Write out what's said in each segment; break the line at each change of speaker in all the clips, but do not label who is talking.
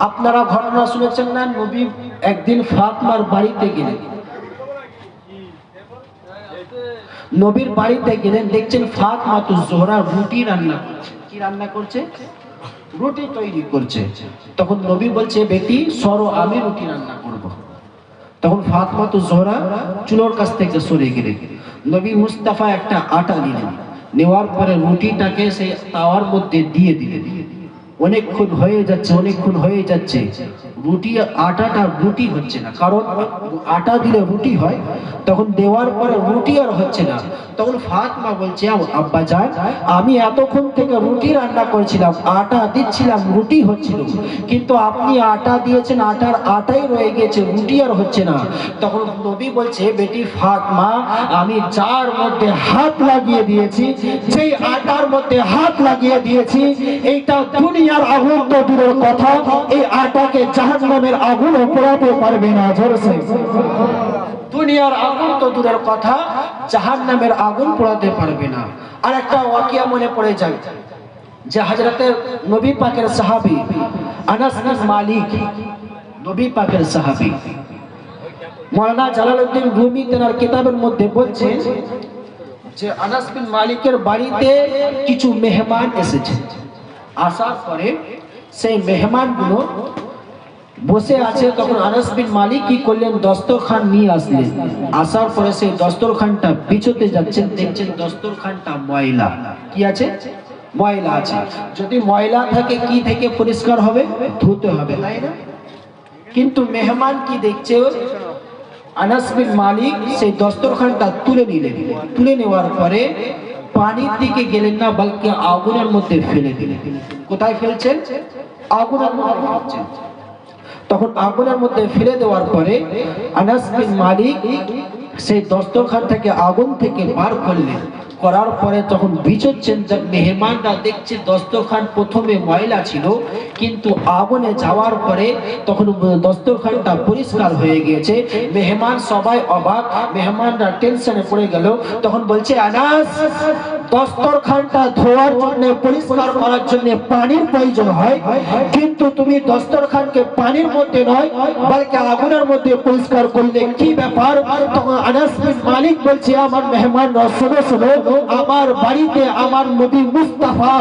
আপনারা ঘটনা শুনেছেন না? নবী একদিন ফাতমার বাড়িতে গেলেন। নবীর বাড়িতে গেলেন, দেখছেন ফাতমা তো জোহরা রুটি রান্না করছে। কি রান্না করছে? রুটি তৈরি করছে। তখন নবী বলছে, বেটি, সরো, আমি রুটি রান্না করব। তখন ফাতমা তো জোহরা চুলোর কাছ থেকে সরে গেলেন। নবী মুস্তাফা একটা আটা দিলেন নেওয়ার পরে রুটিটাকে সেই তাওয়ার মধ্যে দিয়ে দিলেন। অনেকক্ষণ হয়ে যাচ্ছে, অনেকক্ষণ হয়ে যাচ্ছে। রুটি আটাটা রুটি হচ্ছে না। কারণ আটা দিলে রুটি হয়, তখন দেওয়ার পরে রুটি আর হচ্ছে না। তখন ফাতমা বলছে আব্বা যান, আমি এতক্ষণ থেকে রুটি রান্না করেছিলাম, আটা দিচ্ছিলাম, রুটি হচ্ছিল। কিন্তু আপনি আটা দিয়েছেন, আটার আটাই রয়ে গেছে রুটি আর হচ্ছে না। তখন নবী বলছে বেটি ফাতমা, আমি যার মধ্যে হাত লাগিয়ে দিয়েছি সেই আটার মধ্যে হাত লাগিয়ে দিয়েছি, এইটা দুনিয়ার আগুন তো দূরের কথা, এই আটাকে জাহান্নামের আগুন পোড়াতে পারবে না জোরসে দুনিয়ার আগুন তো দূরের কথা জাহান্নামের আগুন পোড়াতে পারবে না। আর একটা ওয়াকিয়া মনে পড়ে যায় যে হাজরতের নবী পাকের সাহাবী আনাস মালিক, নবী পাকের সাহাবী। মৌলানা জালালউদ্দিন রুমি তেনার কিতাবের মধ্যে বলছে যে আনাস বিন মালিকের বাড়িতে কিছু মেহমান এসেছে। আসার পরে সেই মেহমানগুলো বসে আছে তখন আনাস বিন মালিক কি করলেন? দস্তরখান নিয়ে আসলেন। আসার পরে সেই দস্তরখানটা পিছতে যাচ্ছেন, দেখছেন দস্তরখানটা ময়লা। কি আছে? ময়লা আছে। যদি ময়লা থাকে, কি থেকে পরিষ্কার হবে? ধুতে হবে, তাই না? কিন্তু মেহমান কি দেখছে? আনাস বিন মালিক সেই দস্তরখানটা তুলে নিলেন। তুলে নেওয়ার পরে পানির দিকে গেলেন না, বলকে আগুনের মধ্যে ফেলে দিলেন। কোথায় ফেলছেন? আগুনের মধ্যে ফেলছেন। তখন আগুনের মধ্যে ফেলে দেওয়ার পরে আনাস মালিক সেই দস্তখান থেকে আগুন থেকে বার করলেন। করার পরে তখন বিচচ্ছেন যে মেহমানরা। দেখছে দস্তখান প্রথমে ময়লা ছিল, কিন্তু আগুনে যাওয়ার পরে তখন দস্তরখানটা পরিষ্কার হয়ে গিয়েছে। মেহমান সবাই অবাক, মেহমানরা টেনশনে পড়ে গেল। তখন বলছে, আনাস, দস্তরখানটা ধোয়ার জন্য, পরিষ্কার করার জন্য পানির প্রয়োজন হয়। কিন্তু তুমি দস্তরখানকে পানির মধ্যে নয়, বলকে আগুনের মধ্যে পরিষ্কার করলে কি ব্যাপার? তখন আনাস মালিক বলছে, আমার মেহমানরা, শোনো শোনো আমার বাড়িতে আমার নবী মুস্তাফা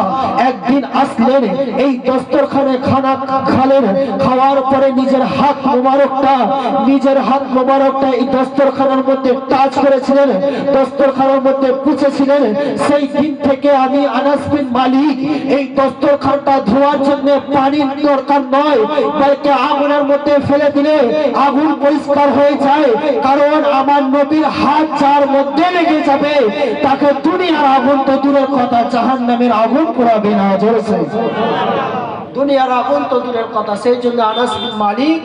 একদিন আসলেন? এই দস্তরখানে খানা খালেন। খাওয়ার পরে নিজের হাত মোবারকটা, নিজের হাত মোবারকটা এই দস্তরখানার মধ্যে টাচ করেছিলেন, দস্তরখানার মধ্যে পুছেছিলেন। সেই দিন থেকে আমি আনাস বিন মালিক, এই দস্তরখানটা ধোয়ার জন্য পানির দরকার নয় বলকে আগুনের মধ্যে ফেলে দিলে আগুন পরিষ্কার হয়ে যায়, কারণ আমার নবীর হাত যার মধ্যে লেগে যাবে, তাকে দুনিয়ার আগুন তো দূরের কথা জাহান নামের আগুন পোড়াবে না জোরসে দুনিয়ার আগুন তো দূরের কথা সেই জন্য আনাস মালিক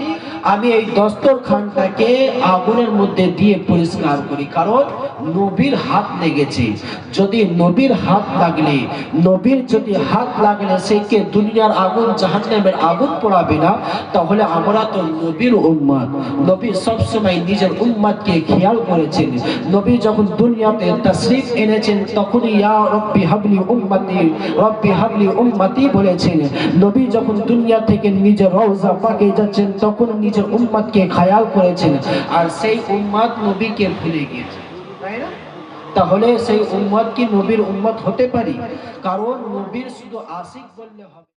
আমি এই দস্তরখানটাকে আগুনের মধ্যে দিয়ে পরিষ্কার করি, কারণ নবীর হাত লেগেছে। যদি নবীর হাত লাগলে, নবীর যদি হাত লাগলে সেইকে দুনিয়ার আগুন, জাহান্নামের আগুন পড়াবে না? তাহলে আমরা তো নবীর উম্মাদ। নবী সবসময় নিজের উম্মাদকে খেয়াল করেছেন। নবী যখন দুনিয়াতে তশরিফ এনেছেন তখন ইয়া রব্বি হাবলি উম্মতি, রব্বি হাবলি উম্মতি বলেছেন। নবী যখন দুনিয়া থেকে নিজের রওজা পাকে যাচ্ছেন, তখন নিজের কে খেয়াল করেছেন আর সেই উম্মাদ নবীকে ভুলে গিয়েছে। তাই না? তাহলে সেই উম্মত কি নবীর উম্মত হতে পারি? কারণ নবীর শুধু আশিক বললে হবে।